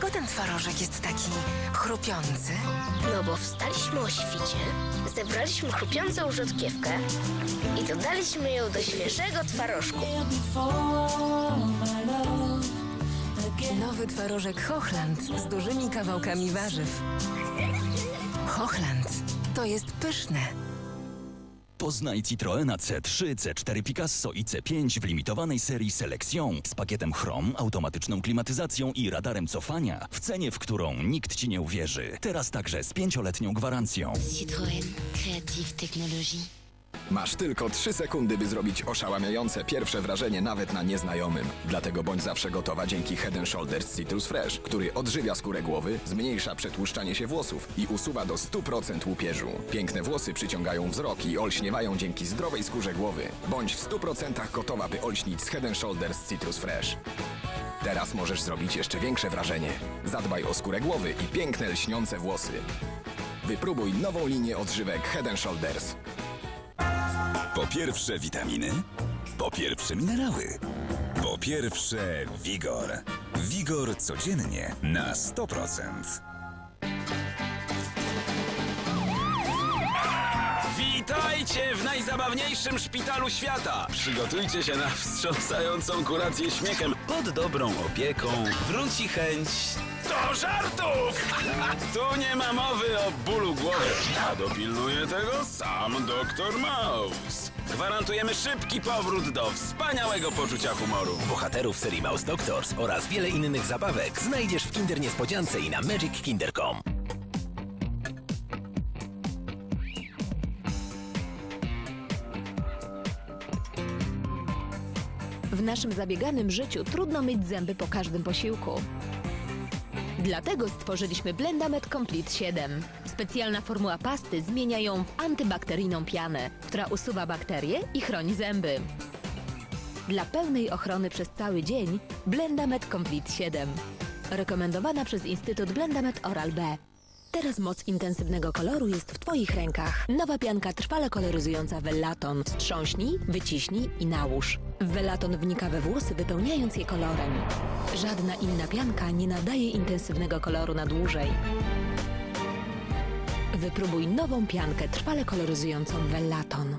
Dlaczego ten twarożek jest taki chrupiący? No bo wstaliśmy o świcie, zebraliśmy chrupiącą rzodkiewkę i dodaliśmy ją do świeżego twarożku. Nowy twarożek Hochland z dużymi kawałkami warzyw. Hochland to jest pyszne. Poznaj Citroena C3, C4 Picasso i C5 w limitowanej serii Selection z pakietem Chrom, automatyczną klimatyzacją i radarem cofania w cenie, w którą nikt ci nie uwierzy. Teraz także z pięcioletnią gwarancją. Citroën, créative technologie. Masz tylko 3 sekundy, by zrobić oszałamiające pierwsze wrażenie nawet na nieznajomym. Dlatego bądź zawsze gotowa dzięki Head Shoulders Citrus Fresh, który odżywia skórę głowy, zmniejsza przetłuszczanie się włosów i usuwa do 100% łupieżu. Piękne włosy przyciągają wzrok i olśniewają dzięki zdrowej skórze głowy. Bądź w 100% gotowa, by olśnić z Head Shoulders Citrus Fresh. Teraz możesz zrobić jeszcze większe wrażenie. Zadbaj o skórę głowy i piękne lśniące włosy. Wypróbuj nową linię odżywek Head Shoulders. Po pierwsze witaminy, po pierwsze minerały, po pierwsze wigor. Wigor codziennie na 100%. Witajcie w najzabawniejszym szpitalu świata! Przygotujcie się na wstrząsającą kurację śmiechem pod dobrą opieką. Wróci chęć do żartów! Tu nie ma mowy o bólu głowy, a dopilnuje tego sam doktor Mouse. Gwarantujemy szybki powrót do wspaniałego poczucia humoru. Bohaterów serii Mouse Doctors oraz wiele innych zabawek znajdziesz w Kinder Niespodziance i na magickinder.com. W naszym zabieganym życiu trudno myć zęby po każdym posiłku. Dlatego stworzyliśmy Blendamed Complete 7. Specjalna formuła pasty zmienia ją w antybakteryjną pianę, która usuwa bakterie i chroni zęby. Dla pełnej ochrony przez cały dzień Blendamed Complete 7. Rekomendowana przez Instytut Blendamed Oral B. Teraz moc intensywnego koloru jest w Twoich rękach. Nowa pianka trwale koloryzująca Vellaton. Wstrząśnij, wyciśnij i nałóż. Vellaton wnika we włosy, wypełniając je kolorem. Żadna inna pianka nie nadaje intensywnego koloru na dłużej. Wypróbuj nową piankę trwale koloryzującą Vellaton.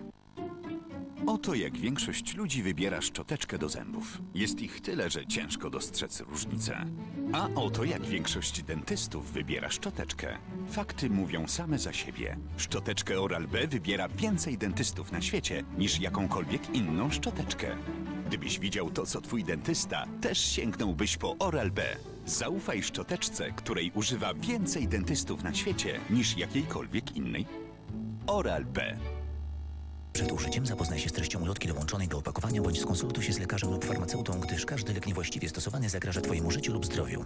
Oto jak większość ludzi wybiera szczoteczkę do zębów. Jest ich tyle, że ciężko dostrzec różnicę. A oto jak większość dentystów wybiera szczoteczkę. Fakty mówią same za siebie. Szczoteczkę Oral-B wybiera więcej dentystów na świecie niż jakąkolwiek inną szczoteczkę. Gdybyś widział to, co twój dentysta, też sięgnąłbyś po Oral-B. Zaufaj szczoteczce, której używa więcej dentystów na świecie niż jakiejkolwiek innej. Oral-B. Przed użyciem zapoznaj się z treścią ulotki dołączonej do opakowania bądź skonsultuj się z lekarzem lub farmaceutą, gdyż każdy lek niewłaściwie stosowany zagraża Twojemu życiu lub zdrowiu.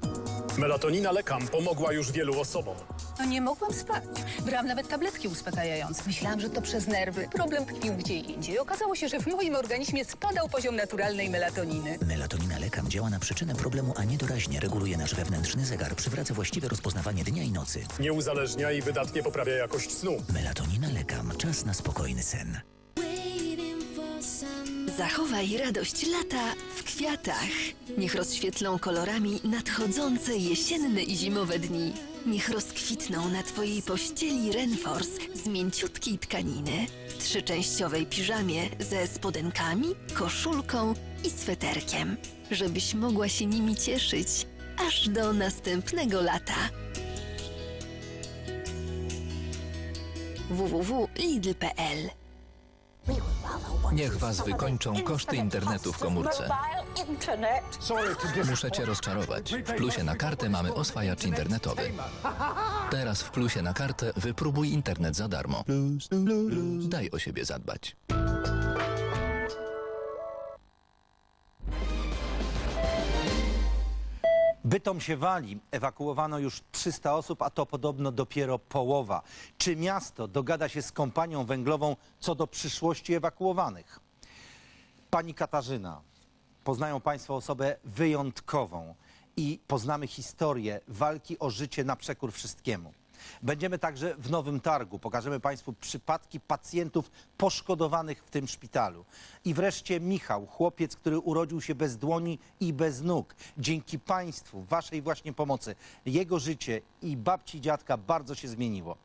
Melatonina lekam pomogła już wielu osobom. No nie mogłam spać. Brałam nawet tabletki uspokajające. Myślałam, że to przez nerwy. Problem tkwił gdzie indziej. Okazało się, że w moim organizmie spadał poziom naturalnej melatoniny. Melatonina lekam działa na przyczynę problemu, a nie doraźnie reguluje nasz wewnętrzny zegar, przywraca właściwe rozpoznawanie dnia i nocy. Nie uzależnia i wydatnie poprawia jakość snu. Melatonina lekam. Czas na spokojny sen. Zachowaj radość lata w kwiatach. Niech rozświetlą kolorami nadchodzące jesienne i zimowe dni. Niech rozkwitną na Twojej pościeli Renforce z mięciutkiej tkaniny, trzyczęściowej piżamie ze spodenkami, koszulką i sweterkiem, żebyś mogła się nimi cieszyć aż do następnego lata. www.lidl.pl Niech was wykończą koszty internetu w komórce. Muszę cię rozczarować. W plusie na kartę mamy oswajacz internetowy. Teraz w plusie na kartę wypróbuj internet za darmo. Daj o siebie zadbać. Bytom się wali. Ewakuowano już 300 osób, a to podobno dopiero połowa. Czy miasto dogada się z kompanią węglową co do przyszłości ewakuowanych? Pani Katarzyna, poznają Państwo osobę wyjątkową i poznamy historię walki o życie na przekór wszystkiemu. Będziemy także w Nowym Targu. Pokażemy Państwu przypadki pacjentów poszkodowanych w tym szpitalu. I wreszcie Michał, chłopiec, który urodził się bez dłoni i bez nóg. Dzięki Państwu, Waszej właśnie pomocy, jego życie i babci dziadka bardzo się zmieniło.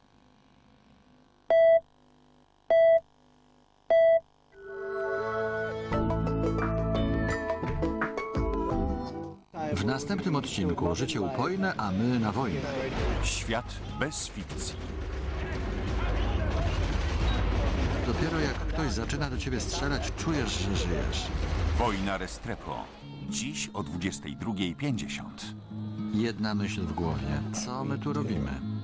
W następnym odcinku życie upojne, a my na wojnę. Świat bez fikcji. Dopiero jak ktoś zaczyna do ciebie strzelać, czujesz, że żyjesz. Wojna Restrepo. Dziś o 22.50. Jedna myśl w głowie. Co my tu robimy?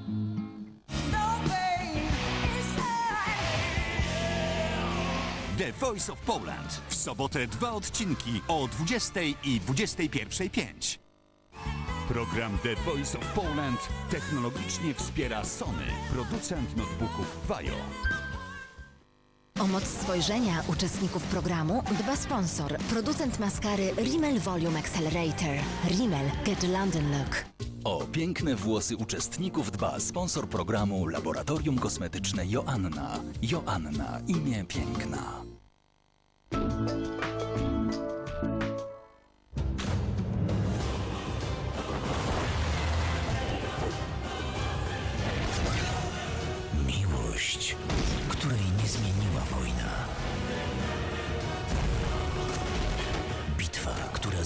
The Voice of Poland. W sobotę dwa odcinki o 20 i 21.05. Program The Voice of Poland technologicznie wspiera Sony, producent notebooków Vajo. O moc spojrzenia uczestników programu dba sponsor, producent maskary Rimmel Volume Accelerator. Rimmel Get London Look. O piękne włosy uczestników dba sponsor programu Laboratorium Kosmetyczne Joanna. Joanna, imię piękna.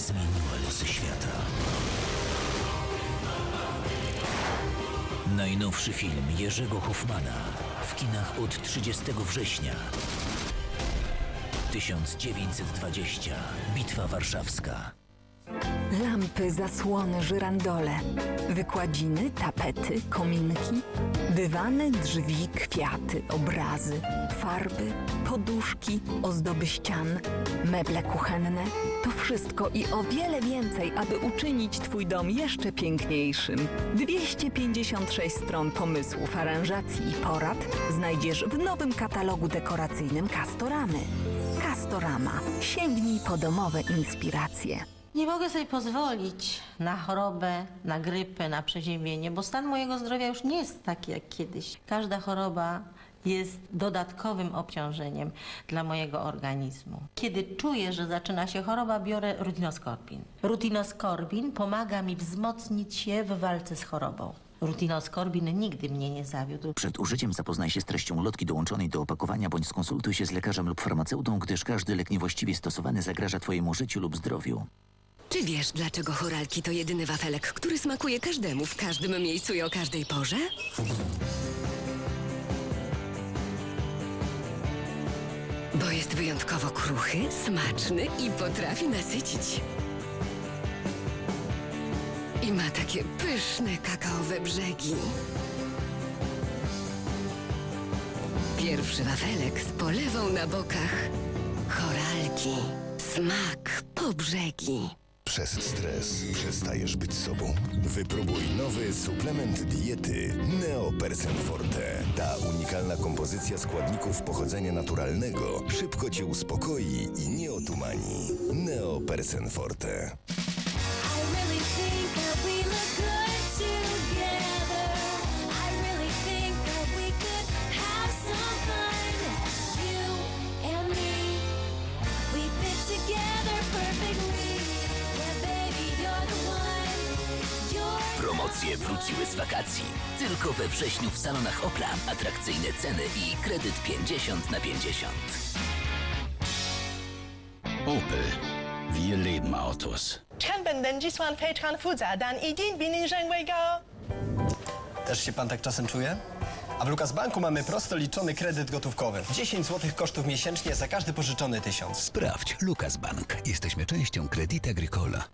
Zmieniła losy świata. Najnowszy film Jerzego Hoffmana w kinach od 30 września. 1920. Bitwa Warszawska. Lampy, zasłony, żyrandole, wykładziny, tapety, kominki, dywany, drzwi, kwiaty, obrazy, farby, poduszki, ozdoby ścian, meble kuchenne. To wszystko i o wiele więcej, aby uczynić Twój dom jeszcze piękniejszym. 256 stron pomysłów, aranżacji i porad znajdziesz w nowym katalogu dekoracyjnym Castoramy. Castorama. Sięgnij po domowe inspiracje. Nie mogę sobie pozwolić na chorobę, na grypę, na przeziębienie, bo stan mojego zdrowia już nie jest taki jak kiedyś. Każda choroba jest dodatkowym obciążeniem dla mojego organizmu. Kiedy czuję, że zaczyna się choroba, biorę rutinoskorbin. Rutinoskorbin pomaga mi wzmocnić się w walce z chorobą. Rutinoskorbin nigdy mnie nie zawiódł. Przed użyciem zapoznaj się z treścią ulotki dołączonej do opakowania bądź skonsultuj się z lekarzem lub farmaceutą, gdyż każdy lek niewłaściwie stosowany zagraża Twojemu życiu lub zdrowiu. Czy wiesz, dlaczego choralki to jedyny wafelek, który smakuje każdemu w każdym miejscu i o każdej porze? Bo jest wyjątkowo kruchy, smaczny i potrafi nasycić. I ma takie pyszne kakaowe brzegi. Pierwszy wafelek z polewą na bokach. Choralki. Smak po brzegi. Przez stres przestajesz być sobą? Wypróbuj nowy suplement diety Neopersen Forte. Ta unikalna kompozycja składników pochodzenia naturalnego szybko cię uspokoi i nie otumani. Neopersen Forte. Promocje wróciły z wakacji. Tylko we wrześniu w salonach Opla. Atrakcyjne ceny i kredyt 50 na 50. Opel. Wir lieben Autos. 产本登计算非常复杂，但一定比您认为高。 Też się pan tak czasem czuje? A w Lukas Banku mamy prosto liczony kredyt gotówkowy. 10 zł kosztów miesięcznie za każdy pożyczony tysiąc. Sprawdź Lukas Bank. Jesteśmy częścią Credit Agricola.